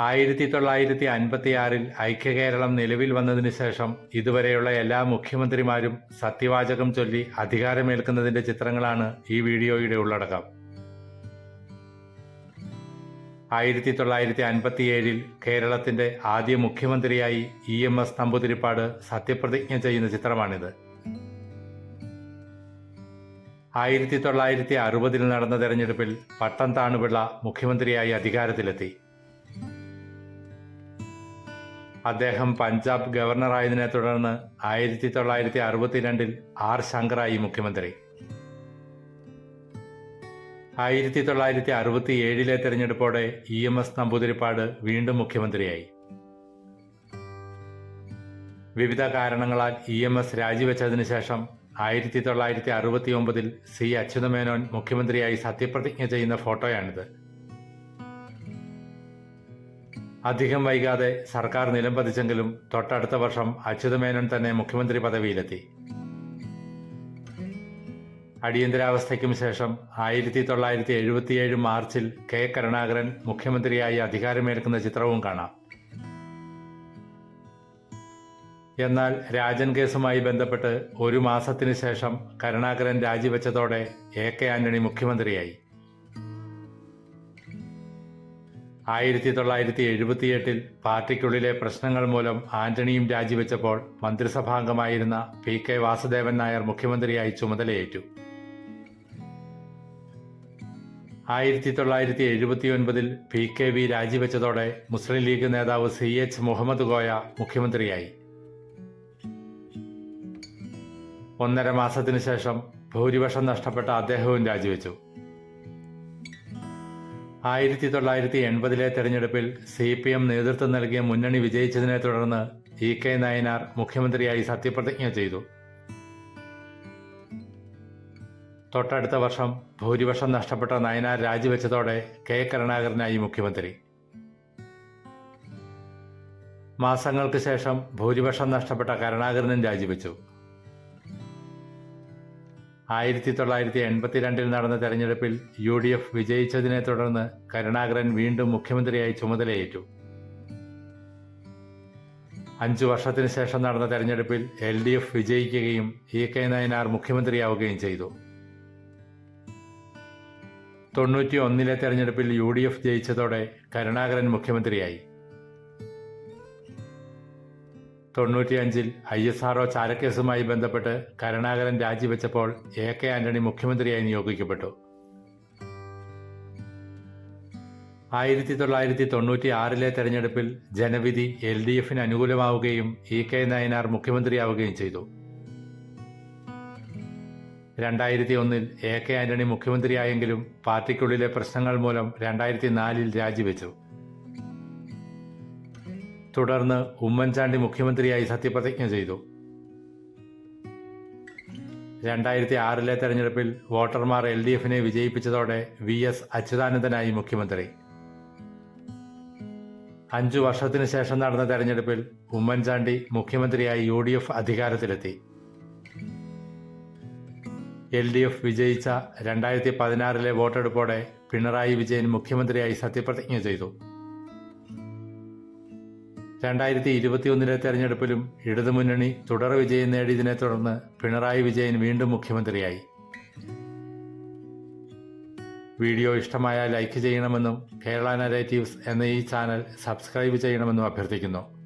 ആയിരത്തി തൊള്ളായിരത്തി അൻപത്തിയാറിൽ ഐക്യകേരളം നിലവിൽ വന്നതിന് ശേഷം ഇതുവരെയുള്ള എല്ലാ മുഖ്യമന്ത്രിമാരും സത്യവാചകം ചൊല്ലി അധികാരമേൽക്കുന്നതിന്റെ ചിത്രങ്ങളാണ് ഈ വീഡിയോയുടെ ഉള്ളടക്കം. ആയിരത്തി തൊള്ളായിരത്തി അൻപത്തിയേഴിൽ കേരളത്തിന്റെ ആദ്യ മുഖ്യമന്ത്രിയായി ഇ എം എസ് നമ്പൂതിരിപ്പാട് സത്യപ്രതിജ്ഞ ചെയ്യുന്ന ചിത്രമാണിത്. ആയിരത്തി തൊള്ളായിരത്തി അറുപതിൽ നടന്ന തെരഞ്ഞെടുപ്പിൽ പട്ടം താണുപിള്ള മുഖ്യമന്ത്രിയായി അധികാരത്തിലെത്തി. അദ്ദേഹം പഞ്ചാബ് ഗവർണറായതിനെ തുടർന്ന് ആയിരത്തി തൊള്ളായിരത്തി അറുപത്തിരണ്ടിൽ ആർ ശങ്കറായി മുഖ്യമന്ത്രി. ആയിരത്തി തൊള്ളായിരത്തി അറുപത്തി ഏഴിലെ തെരഞ്ഞെടുപ്പോടെ ഇ എം എസ് നമ്പൂതിരിപ്പാട് വീണ്ടും മുഖ്യമന്ത്രിയായി. വിവിധ കാരണങ്ങളാൽ ഇ എം എസ് രാജിവെച്ചതിനു ശേഷം ആയിരത്തി തൊള്ളായിരത്തി അറുപത്തി ഒമ്പതിൽ സി അച്യുതമേനോൻ മുഖ്യമന്ത്രിയായി സത്യപ്രതിജ്ഞ ചെയ്യുന്ന ഫോട്ടോയാണിത്. അധികം വൈകാതെ സർക്കാർ നിലംപതിച്ചെങ്കിലും തൊട്ടടുത്ത വർഷം അച്യുതമേനോൻ തന്നെ മുഖ്യമന്ത്രി പദവിയിലെത്തി. അടിയന്തരാവസ്ഥയ്ക്കും ശേഷം ആയിരത്തി തൊള്ളായിരത്തി എഴുപത്തിയേഴ് മാർച്ചിൽ കെ കരുണാകരൻ മുഖ്യമന്ത്രിയായി അധികാരമേൽക്കുന്ന ചിത്രവും കാണാം. എന്നാൽ രാജൻ കേസുമായി ബന്ധപ്പെട്ട് ഒരു മാസത്തിനു ശേഷം കരുണാകരൻ രാജിവെച്ചതോടെ എ കെ ആന്റണി മുഖ്യമന്ത്രിയായി. ആയിരത്തി തൊള്ളായിരത്തി എഴുപത്തിയെട്ടിൽ പാർട്ടിക്കുള്ളിലെ പ്രശ്നങ്ങൾ മൂലം ആന്റണിയും രാജിവെച്ചപ്പോൾ മന്ത്രിസഭാംഗമായിരുന്ന പി കെ വാസുദേവൻ നായർ മുഖ്യമന്ത്രിയായി ചുമതലയേറ്റു. ആയിരത്തി തൊള്ളായിരത്തി എഴുപത്തിയൊൻപതിൽ പി കെ വി രാജിവെച്ചതോടെ മുസ്ലിം ലീഗ് നേതാവ് സി എച്ച് മുഹമ്മദ് കോയ മുഖ്യമന്ത്രിയായി. ഒന്നര മാസത്തിനു ശേഷം ഭൂരിപക്ഷം നഷ്ടപ്പെട്ട അദ്ദേഹവും രാജിവെച്ചു. ആയിരത്തി തൊള്ളായിരത്തി എൺപതിലെ തെരഞ്ഞെടുപ്പിൽ സി പി എം നേതൃത്വം നൽകിയ മുന്നണി വിജയിച്ചതിനെ തുടർന്ന് ഇ കെ നയനാർ മുഖ്യമന്ത്രിയായി സത്യപ്രതിജ്ഞ ചെയ്തു. തൊട്ടടുത്ത വർഷം ഭൂരിപക്ഷം നഷ്ടപ്പെട്ട നയനാർ രാജിവെച്ചതോടെ കെ കരുണാകരനായി മുഖ്യമന്ത്രി. മാസങ്ങൾക്ക് ശേഷം ഭൂരിപക്ഷം നഷ്ടപ്പെട്ട കരുണാകരനും രാജിവെച്ചു. ആയിരത്തി തൊള്ളായിരത്തി എൺപത്തിരണ്ടിൽ നടന്ന തെരഞ്ഞെടുപ്പിൽ യു ഡി എഫ് വിജയിച്ചതിനെ തുടർന്ന് കരുണാകരൻ വീണ്ടും മുഖ്യമന്ത്രിയായി ചുമതലയേറ്റു. അഞ്ചു വർഷത്തിന് ശേഷം നടന്ന തെരഞ്ഞെടുപ്പിൽ എൽ ഡി എഫ് വിജയിക്കുകയും ഇ കെ നയനാർ മുഖ്യമന്ത്രിയാവുകയും ചെയ്തു. തൊണ്ണൂറ്റി ഒന്നിലെ തെരഞ്ഞെടുപ്പിൽ യു ഡി എഫ് ജയിച്ചതോടെ കരുണാകരൻ മുഖ്യമന്ത്രിയായി. തൊണ്ണൂറ്റിയഞ്ചിൽ ഐ എസ് ആർഒ ചാരക്കേസുമായി ബന്ധപ്പെട്ട് കരുണാകരൻ രാജിവെച്ചപ്പോൾ എ കെ ആന്റണി മുഖ്യമന്ത്രിയായി നിയോഗിക്കപ്പെട്ടു. ആയിരത്തി തൊള്ളായിരത്തി തൊണ്ണൂറ്റി ആറിലെ തെരഞ്ഞെടുപ്പിൽ ജനവിധി എൽ ഡി എഫിന് അനുകൂലമാവുകയും ഇ കെ നയനാർ മുഖ്യമന്ത്രിയാവുകയും ചെയ്തു. രണ്ടായിരത്തി ഒന്നിൽ എ കെ ആന്റണി മുഖ്യമന്ത്രിയായെങ്കിലും പാർട്ടിക്കുള്ളിലെ പ്രശ്നങ്ങൾ മൂലം രണ്ടായിരത്തി നാലിൽ രാജിവെച്ചു. തുടർന്ന് ഉമ്മൻചാണ്ടി മുഖ്യമന്ത്രിയായി സത്യപ്രതിജ്ഞ ചെയ്തു. രണ്ടായിരത്തി ആറിലെ തെരഞ്ഞെടുപ്പിൽ വോട്ടർമാർ എൽ ഡി എഫിനെ വിജയിപ്പിച്ചതോടെ വി എസ് അച്യുതാനന്ദനായി മുഖ്യമന്ത്രി. അഞ്ചു വർഷത്തിനു ശേഷം നടന്ന തെരഞ്ഞെടുപ്പിൽ ഉമ്മൻചാണ്ടി മുഖ്യമന്ത്രിയായി യു ഡി എഫ് അധികാരത്തിലെത്തി. എൽ ഡി എഫ് വിജയിച്ച രണ്ടായിരത്തി പതിനാറിലെ വോട്ടെടുപ്പോടെ പിണറായി വിജയൻ മുഖ്യമന്ത്രിയായി സത്യപ്രതിജ്ഞ ചെയ്തു. രണ്ടായിരത്തി ഇരുപത്തിയൊന്നിലെ തെരഞ്ഞെടുപ്പിലും ഇടതുമുന്നണി തുടർ വിജയം നേടിയതിനെ തുടർന്ന് പിണറായി വിജയൻ വീണ്ടും മുഖ്യമന്ത്രിയായി. വീഡിയോ ഇഷ്ടമായ ലൈക്ക് ചെയ്യണമെന്നും കേരള നരേറ്റീവ്സ് എന്ന ഈ ചാനൽ സബ്സ്ക്രൈബ് ചെയ്യണമെന്നും അഭ്യർത്ഥിക്കുന്നു.